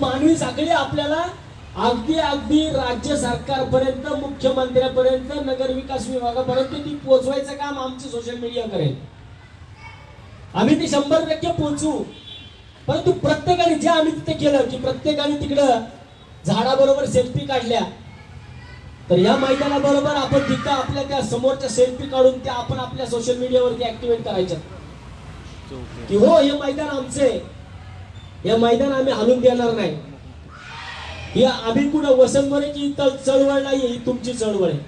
मानवी साखळी आपल्याला अगदी अगदी राज्य सरकारपर्यंत मुख्यमंत्र्यापर्यंत नगर विकास विभागापर्यंत ती पोहोचवायचं काम आमची सोशल मीडिया करेल. आम्ही ते शंभर टक्के पोहोचू. परंतु प्रत्येकाने जे आम्ही तिथे केलं की प्रत्येकाने तिकडं झाडाबरोबर सेल्फी काढल्या तर या मैदानाबरोबर आपण तिथं आपल्या त्या समोरच्या सेल्फी काढून त्या आपण आपल्या सोशल मीडियावरती ऍक्टिव्हेट करायच्या की हो हे मैदान आमचे हे मैदान आम्ही हलून देणार नाही. ही आम्ही कुठं वसंतमरेची चळवळ नाही ही तुमची चळवळ आहे.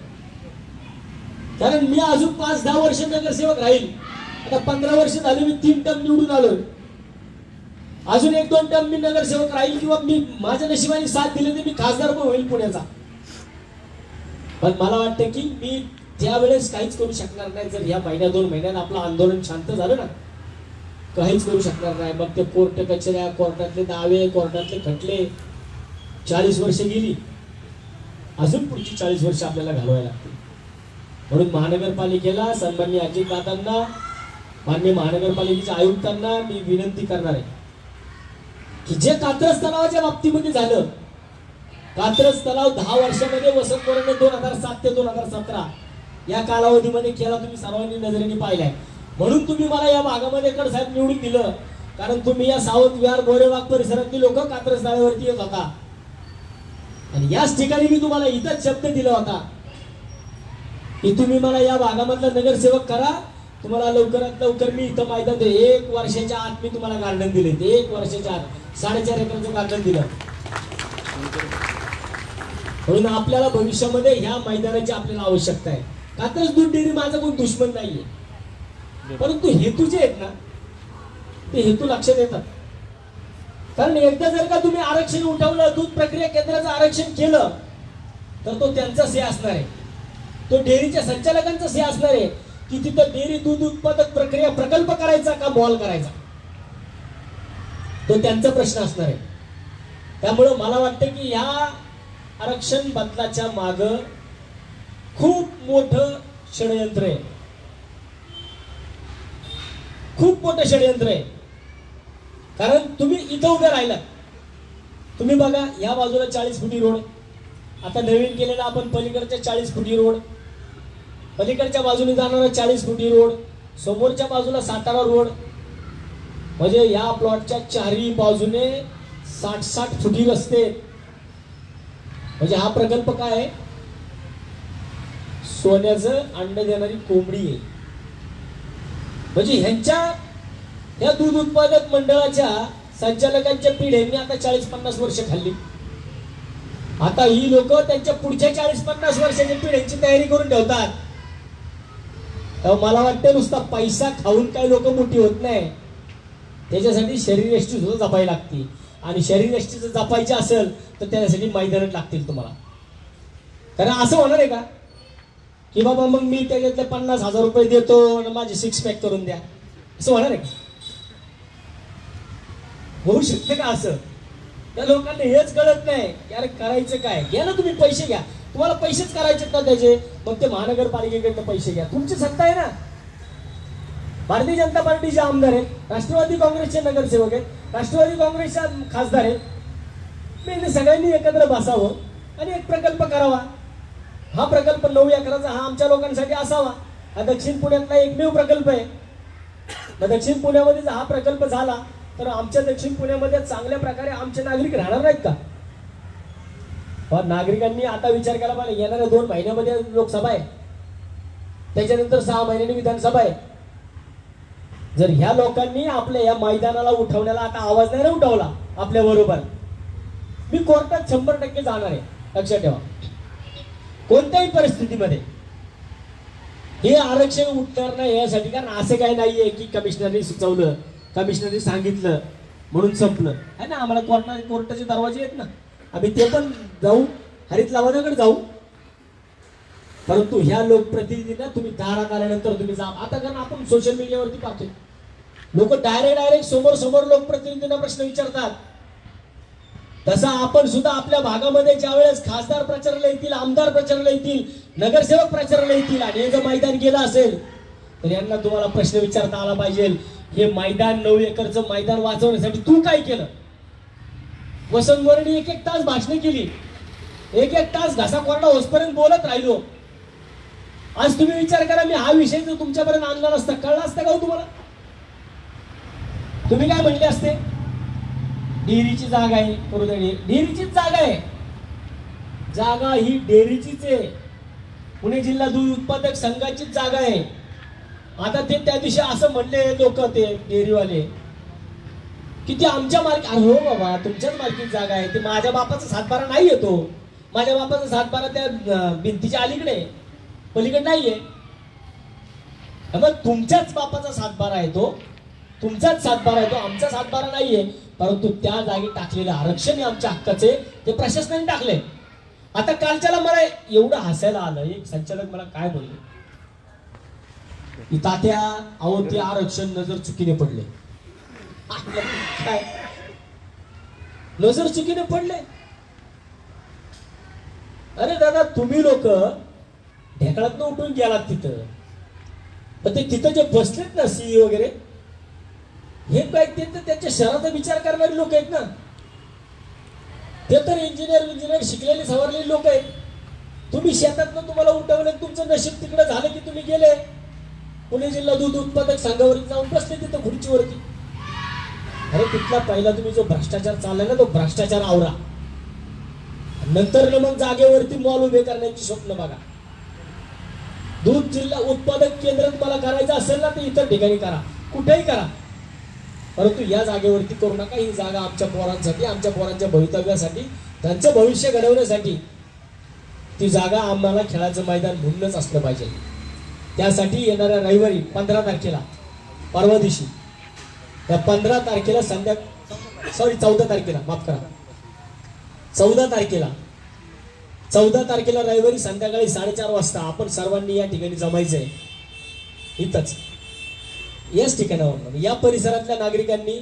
कारण मी अजून पाच दहा वर्ष नगरसेवक राहील. आता पंधरा वर्ष झाली मी तीन टर्म निवडून आलो. अजून एक दोन टर्म मी नगरसेवक राहील किंवा मी माझ्या नशिबाने साथ दिली तर मी खासदार पण होईल पुण्याचा. पण मला वाटतं की मी त्यावेळेस काहीच करू शकणार नाही जर या महिन्या दोन महिन्यात आपलं आंदोलन शांत झालं ना. काहीच करू शकणार नाही. मग ते कोर्ट कचऱ्या कोर्टातले दावे कोर्टातले खटले. चाळीस वर्ष गेली. अजून पुढची चाळीस वर्ष आपल्याला घालवायला लागतील. म्हणून महानगरपालिकेला सन्मान्य अजितदादांना मान्य महानगरपालिकेच्या आयुक्तांना मी विनंती करणार आहे की जे कात्रज तलावाच्या बाबतीमध्ये झालं कात्रज तलाव दहा वर्षामध्ये वसंत दोन हजार सात ते दोन हजार सतरा या कालावधीमध्ये केला तुम्ही सर्वांनी नजरेने पाहिलाय. म्हणून तुम्ही मला या भागामध्ये कडसाहेब निवडून दिलं. कारण तुम्ही या सावंत विहार गोरेबाग परिसरातली लोक कात्रज तळ्यावरती येत होता. आणि याच ठिकाणी मी तुम्हाला इथंच शब्द दिला होता की तुम्ही मला या भागामधला नगरसेवक करा. तुम्हाला लवकरात लवकर मी इथं मैदान दे एक वर्षाच्या आत मी तुम्हाला गार्डन दिले. एक वर्षाच्या आत. साडेचार एकरचं गार्डन दिलं. म्हणून आपल्याला भविष्यामध्ये ह्या मैदानाची आपल्याला आवश्यकता आहे. कात्रज दूध डेअरी माझा कोण दुश्मन नाहीये. परंतु हेतू जे आहेत ना ते हेतू लक्षात येतात. कारण एकदा जर का तुम्ही आरक्षण उठवलं दूध प्रक्रिया केंद्राचं आरक्षण केलं तर तो त्यांचा से असणार आहे. तो डेअरीच्या संचालकांचा से असणार आहे की तिथं डेअरी दूध उत्पादक प्रक्रिया प्रकल्प करायचा का बॉल करायचा? तो त्यांचा प्रश्न असणार आहे. त्यामुळं मला वाटतं की ह्या आरक्षण बदलाच्या माग खूप मोठं षडयंत्र आहे. खूप मोठं षडयंत्र आहे. कारण तुम्ही इथं उभे राहिलात. तुम्ही बघा या बाजूला चाळीस फुटी रोड आता नवीन केलेला आपण पलीकडच्या चाळीस फुटी रोड पलीकडच्या बाजूने जाणारा चाळीस फुटी रोड समोरच्या बाजूला सातारा रोड. म्हणजे या प्लॉटच्या चारही बाजूने साठ साठ फुटी रस्ते म्हणजे हा प्रकल्प काय आहे? सोन्याचं अंड देणारी कोंबडी आहे. म्हणजे ह्यांच्या या दूध उत्पादक मंडळाच्या संचालकांच्या पिढ्यांनी आता चाळीस पन्नास वर्ष खाल्ली. आता ही लोक त्यांच्या पुढच्या चाळीस पन्नास वर्षाच्या पिढ्यांची तयारी करून ठेवतात. मला वाटतं नुसता पैसा खाऊन काही लोक मोठी होत नाही. त्याच्यासाठी शरीरयष्टी सुद्धा जपावी लागते आणि शरीरयष्टी जर जपायची असेल तर त्याच्यासाठी मैदानात लागतील तुम्हाला. कारण असं होणार आहे का? की बाबा मग मी त्याच्यातले पन्नास हजार रुपये देतो आणि माझे सिक्स पॅक करून द्या. असं होणार आहे होऊ शकते का असं? त्या लोकांना हेच कळत नाही की अरे करायचं काय? घ्या ना तुम्ही पैसे घ्या. तुम्हाला पैसेच करायचे ना त्याचे. मग ते महानगरपालिकेकडनं पैसे घ्या. तुमची सत्ता आहे ना? भारतीय जनता पार्टीचे आमदार आहेत. राष्ट्रवादी काँग्रेसचे नगरसेवक आहेत. राष्ट्रवादी काँग्रेसच्या खासदार आहेत. सगळ्यांनी एकत्र बसावं आणि एक प्रकल्प करावा. हा प्रकल्प नऊ एकराचा हा आमच्या लोकांसाठी असावा. हा दक्षिण पुण्यातला एकमेव प्रकल्प आहे. मग दक्षिण पुण्यामध्ये जर हा प्रकल्प झाला तर आमच्या दक्षिण पुण्यामध्ये चांगल्या प्रकारे आमचे नागरिक राहणार नाहीत का? पण नागरिकांनी आता विचार केला पाहिजे येणाऱ्या दोन महिन्यामध्ये लोकसभा आहे. त्याच्यानंतर सहा महिन्यांनी विधानसभा आहे. जर ह्या लोकांनी आपल्या या मैदानाला उठवण्याला आता आवाज नाही ना उठवला आपल्या बरोबर. मी कोर्टात शंभर टक्के जाणार आहे. लक्षात ठेवा. कोणत्याही परिस्थितीमध्ये. हे आरक्षण उठणार नाही यासाठी कारण असं काही नाहीये की कमिशनरने सुचवलं कमिशनरने सांगितलं म्हणून संपलं. आहे ना? आम्हाला कोर्टा कोर्टाचे दरवाजे आहेत ना. आम्ही ते पण जाऊ हरित लवादाकडे जाऊ. परंतु ह्या लोकप्रतिनिधींना तुम्ही दारात आल्यानंतर तुम्ही जा. आता कारण आपण सोशल मीडियावरती पाहतोय. लोक डायरेक्ट डायरेक्ट समोर समोर लोकप्रतिनिधींना प्रश्न विचारतात. तसा आपण सुद्धा आपल्या भागामध्ये ज्या वेळेस खासदार प्रचाराला येतील आमदार प्रचाराला येतील नगरसेवक प्रचाराला येतील आणि हे जर मैदान गेलं असेल तर यांना तुम्हाला प्रश्न विचारता आला पाहिजे हे मैदान नऊ एकरचं मैदान वाचवण्यासाठी तू काय केलं? वसंत मोरेने एक एक तास भाषणे केली. एक एक तास घासा कोरडा होसपर्यंत बोलत राहिलो. आज तुम्ही विचार करा मी हा विषय जर तुमच्यापर्यंत आणला नसता कळला असता का हो तुम्हाला? तुम्ही काय म्हणले असते? डेअरीची जागा आहे करू डेअरी. डेअरीचीच जागा आहे. जागा ही डेअरीचीच आहे. पुणे जिल्हा दूध उत्पादक संघाचीच जागा आहे. आता ते त्या दिवशी असं म्हणले लोक ते डेअरीवाले की ते आमच्या मार्के अरे हो बाबा तुमच्याच मार्केट जागा आहे. ते माझ्या बापाचा सातबारा नाही येतो. माझ्या बापाचा सातबारा त्या भिंतीच्या अलीकडे पलीकडे नाहीये. मग तुमच्याच बापाचा सातबारा आहे तो. तुमचाच सातबारा आहे तो आमचा सातबारा नाहीये. परंतु त्या जागी टाकलेलं आरक्षण हे आमच्या हक्काचे ते प्रशासनाने टाकले आता कालच्याला मला एवढं हसायला आलं एक संचालक मला काय बोलले? तात्या अहो ते आरक्षण नजर चुकीने पडले काय? नजर चुकीने पडले अरे दादा तुम्ही लोक ढेकळात उठून गेलात तिथं. पण ते तिथं जे बसलेत ना सीई वगैरे हे काय ते तर त्यांच्या शहराचा विचार करणारे लोक आहेत ना. ते तर इंजिनियर इंजिनियर शिकलेले सवरलेले लोक आहेत. तुम्ही शेतातनं तुम्हाला उठवलं तुमचं नशीब तिकडे झालं की तुम्ही गेले. पुणे जिल्हा दूध उत्पादक संघावर जाऊन बसले तिथं खुर्चीवरती. अरे तिथला पहिला तुम्ही जो भ्रष्टाचार चालला ना तो भ्रष्टाचार आवरा. नंतर न मग जागेवरती मॉल उभे करण्याची स्वप्न बघा. दूध जिल्हा उत्पादक केंद्र तुम्हाला करायचं असेल ना तर इतर ठिकाणी करा. कुठेही करा. परंतु या जागेवरती करू नका. ही जागा आमच्या पोरांसाठी आमच्या पोरांच्या भवितव्यासाठी त्यांचं भविष्य घडवण्यासाठी ती जागा आम्हाला खेळाचं मैदान म्हणूनच असलं पाहिजे. त्यासाठी येणाऱ्या रविवारी पंधरा तारखेला परवा दिवशी त्या पंधरा तारखेला संध्या सॉरी चौदा तारखेला माफ करा. चौदा तारखेला चौदा तारखेला रविवारी संध्याकाळी साडेचार वाजता आपण सर्वांनी या ठिकाणी जमायचंय. इथंच. याच ठिकाणावर म्हणजे या परिसरातल्या नागरिकांनी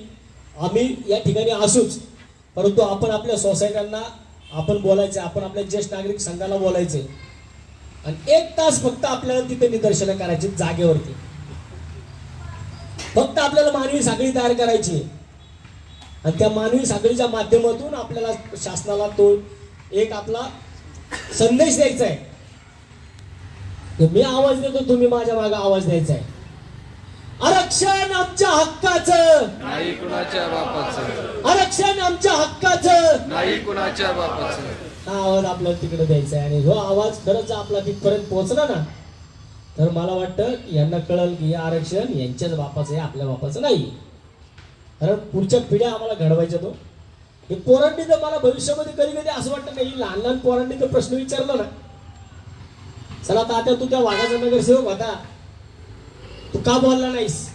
आम्ही या ठिकाणी असूच परंतु आपण आपल्या सोसायट्यांना आपण बोलायचं आपण आपल्या ज्येष्ठ नागरिक संघाला बोलायचे. आणि एक तास फक्त आपल्याला तिथे निदर्शनं करायची जागेवरती. फक्त आपल्याला मानवी साखळी तयार करायची. आणि त्या मानवी साखळीच्या माध्यमातून आपल्याला शासनाला तो एक आपला संदेश द्यायचा आहे. मी आवाज देतो तुम्ही माझ्या मागे आवाज द्यायचा आहे. आरक्षण आमच्या हक्काचं. नाही कुणाच्या बापाचं. आरक्षण आमच्या हक्काचं. नाही कुणाच्या बापाचं. हा आवाज आपल्याला तिकडे द्यायचा आहे. आणि जो आवाज खरंच आपला तिथपर्यंत पोहोचला ना तर मला वाटतं यांना कळल की हे आरक्षण यांच्याच बापाचं आहे आपल्या बापाचं नाही. कारण पुढच्या पिढ्या आम्हाला घडवायच्या तो. हे पोरांनी तर मला भविष्यामध्ये कधी कधी असं वाटतं काही लहान लहान पोरांनी तर प्रश्न विचारला ना. चला तात्या तू त्या वाघाचा नगरसेवक होता. तू का बोलला नाहीस?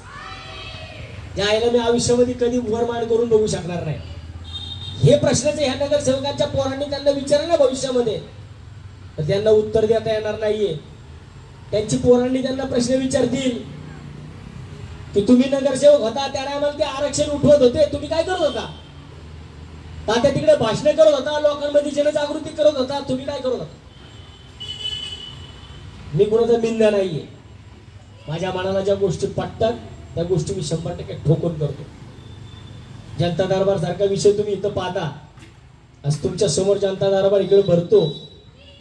या आईला मी आयुष्यामध्ये कधी उभरमाण करून बघू शकणार नाही. हे प्रश्नाचे ह्या नगरसेवकांच्या पोरांनी त्यांना विचारलं ना भविष्यामध्ये. तर त्यांना उत्तर देता येणार नाहीये. त्यांची पोरांनी त्यांना प्रश्न विचारतील. की तुम्ही नगरसेवक होता त्या टायमाला ते आरक्षण उठवत होते तुम्ही काय करत होता? तात्या तिकडे भाषण करत होता लोकांमध्ये जनजागृती करत होता तुम्ही काय करत होता? मी कुणाचा निंदा नाहीये. माझ्या मनाला ज्या गोष्टी पटतात त्या गोष्टी मी शंभर टक्के ठोकून करतो. जनता दरबार सारखा विषय तुम्ही इथं पाहता. आज तुमच्यासमोर जनता दरबार इकडे भरतो.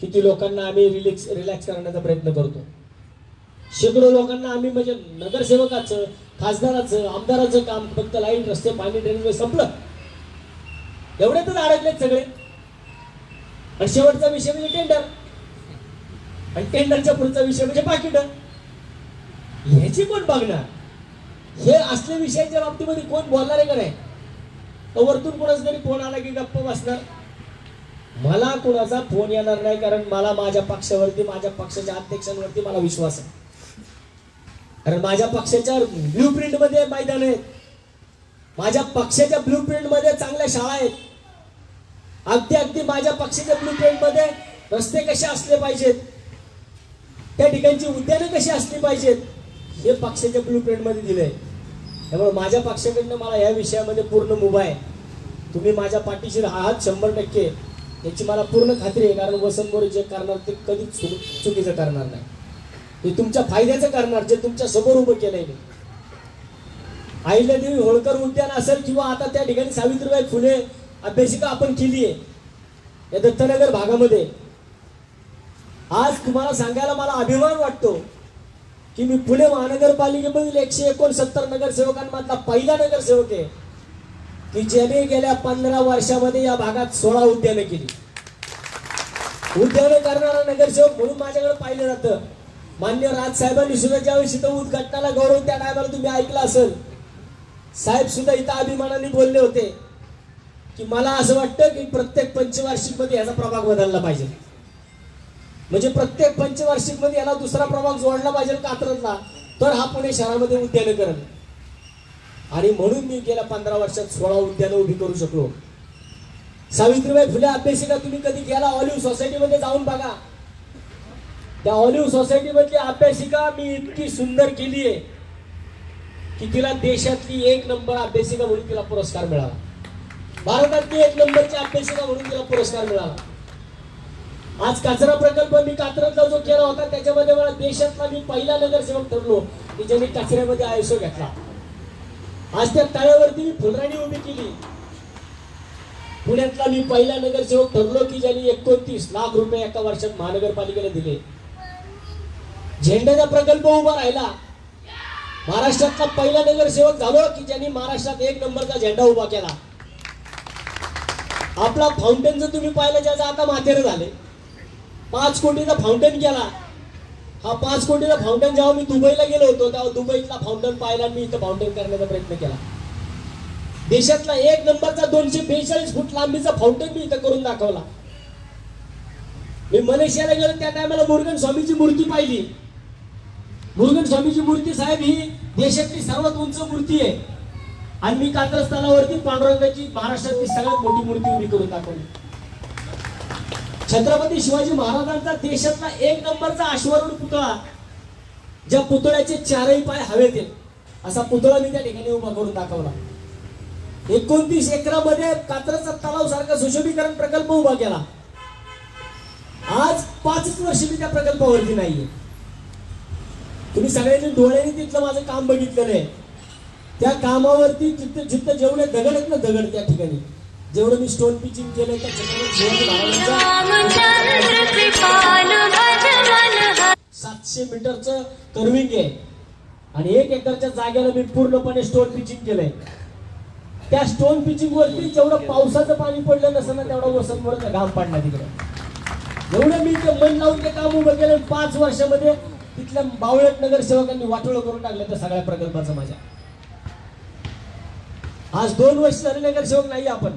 किती लोकांना आम्ही रिलॅक्स रिलॅक्स करण्याचा प्रयत्न करतो. शेकडो लोकांना आम्ही म्हणजे नगरसेवकाचं खासदाराचं आमदाराचं काम फक्त लाइट रस्ते पाणी ड्रेनेज संपलं. एवढ्यातच अडकलेत सगळे. आणि शेवटचा विषय म्हणजे टेंडर आणि टेंडरच्या पुढचा विषय म्हणजे पाकिट. ह्याची कोण बघणार? हे असल्या विषयाच्या बाबतीमध्ये कोण बोलणार आहे का नाही? तर वरतून कोणाच तरी फोन आला की गप्प बसणार. मला कोणाचा फोन येणार नाही कारण मला माझ्या पक्षावरती माझ्या पक्षाच्या अध्यक्षांवरती मला विश्वास आहे. कारण माझ्या पक्षाच्या ब्ल्यू प्रिंटमध्ये मैदान आहेत माझ्या पक्षाच्या ब्ल्यू प्रिंटमध्ये चांगल्या शाळा आहेत. अगदी अगदी माझ्या पक्षाच्या ब्ल्यू प्रिंटमध्ये रस्ते कसे असले पाहिजेत? त्या ठिकाणची उद्यानं कशी असली पाहिजेत? हे पक्षाच्या ब्लू प्रिंटमध्ये मध्ये आहे त्यामुळे माझ्या पक्षाकडनं मला या विषयामध्ये पूर्ण मुभा आहे. तुम्ही माझ्या पाठीशी आहात शंभर टक्के. याची मला पूर्ण खात्री आहे कारण वसंत मोरे जे करणार ते कधीच चुक- चुकीचं करणार नाही. ते तुमच्या फायद्याचं करणार जे तुमच्यासमोर उभं केलंय मी. देवी होळकर उद्यान असेल किंवा आता त्या ठिकाणी सावित्रीबाई फुले अभ्यासिका आपण केली आहे या दत्तनगर भागामध्ये. आज तुम्हाला सांगायला मला अभिमान वाटतो. की मी पुणे महानगरपालिकेमधील एकशे एकोणसत्तर नगरसेवकांमधला पहिला नगरसेवक आहे की ज्याने गेल्या पंधरा वर्षामध्ये या भागात सोळा उद्यानं केली. उद्यानं करणारा नगरसेवक म्हणून माझ्याकडे पाहिलं जातं. मान्य राजसाहेबांनी सुद्धा ज्यावेळी इथं उद्घाटनाला गौरव त्या टायमाला तुम्ही ऐकलं असेल साहेब सुद्धा इथं अभिमानाने बोलले होते की मला असं वाटतं की प्रत्येक पंचवार्षिकमध्ये ह्याचा याचा प्रभाग बदलला पाहिजे. म्हणजे प्रत्येक पंचवार्षिकमध्ये याला दुसरा प्रभाग जोडला पाहिजे कात्रजला तर हा पुणे शहरामध्ये उद्यानं करेल आणि म्हणून मी गेल्या पंधरा वर्षात सोळा उद्यानं उभी करू शकलो. सावित्रीबाई फुले अभ्यासिका तुम्ही कधी गेला? ऑलिव्ह सोसायटीमध्ये जाऊन बघा. त्या ऑलिव्ह सोसायटीमधली अभ्यासिका मी इतकी सुंदर केली आहे की तिला देशातली एक नंबर अभ्यासिका म्हणून तिला पुरस्कार मिळाला. भारतातली एक नंबरची अभ्यासिका म्हणून तिला पुरस्कार मिळाला. आज कचरा प्रकल्प मी कात्रजला जो केला होता त्याच्यामध्ये मला देशातला मी पहिला नगरसेवक ठरलो की ज्यांनी कचऱ्यामध्ये आयुष्य घेतला. आज त्या तळ्यावरती मी फुलराणी उभी केली. पुण्यातला मी पहिला नगरसेवक ठरलो की ज्यांनी एकोणतीस लाख रुपये एका वर्षात महानगरपालिकेला दिले. झेंड्याचा प्रकल्प उभा राहिला. महाराष्ट्रातला पहिला नगरसेवक झालो की ज्यांनी महाराष्ट्रात एक नंबरचा झेंडा उभा केला. आपला फाउंटेन जर तुम्ही पाहिलं ज्याचं आता माथेर झाले. पाच कोटीचा फाउंटेन केला. हा पाच कोटीचा फाउंटन जेव्हा मी दुबईला गेलो होतो तेव्हा दुबईतला फाउंटेन पाहिला मी इथं फाउंटेन करण्याचा प्रयत्न केला. देशातला एक नंबरचा दोनशे बेचाळीस फूट लांबीचा फाउंटन मी इथं करून दाखवला. मी मलेशियाला गेलो त्या टायमाला मुरुगन स्वामीची मूर्ती पाहिली. मुरुगन स्वामीची मूर्ती साहेब ही देशातली सर्वात उंच मूर्ती आहे. आणि मी कात्रस्थानावरती पांडुरंगाची महाराष्ट्रातली सगळ्यात मोठी मूर्ती उभी करून दाखवली. छत्रपती शिवाजी महाराजांचा देशातला एक नंबरचा अश्वारूढ पुतळा ज्या पुतळ्याचे चारही पाय हवेत आहेत असा पुतळा मी त्या ठिकाणी उभा करून दाखवला. एकोणतीस एकरामध्ये कात्रचा तलाव सारखा सुशोभीकरण प्रकल्प उभा केला. आज पाचच वर्ष मी त्या प्रकल्पावरती नाहीये. तुम्ही सगळ्यांनी डोळ्यांनी तिथलं माझं काम बघितलेलं आहे. त्या कामावरती जिथं जिथं जेवढे दगड आहेत ना दगड त्या ठिकाणी. जेवढं मी स्टोन पिचिंग केलं त्या सातशे मीटरचं कर्विंग आहे. आणि एक एकरच्या जागेला मी पूर्णपणे स्टोन पिचिंग केलंय. त्या स्टोन पिचिंग वरती जेवढं पावसाचं पाणी पडलं नसेल ना तेवढा वसंत घाम पाडला तिकडे. एवढं मी ते मन लावून ते काम उभं केलं. पाच वर्षामध्ये तिथल्या बावळट नगरसेवकांनी वाटोळं करून टाकलं त्या सगळ्या प्रकल्पाचं माझ्या. आज दोन वर्ष झाले नगरसेवक नाही आपण.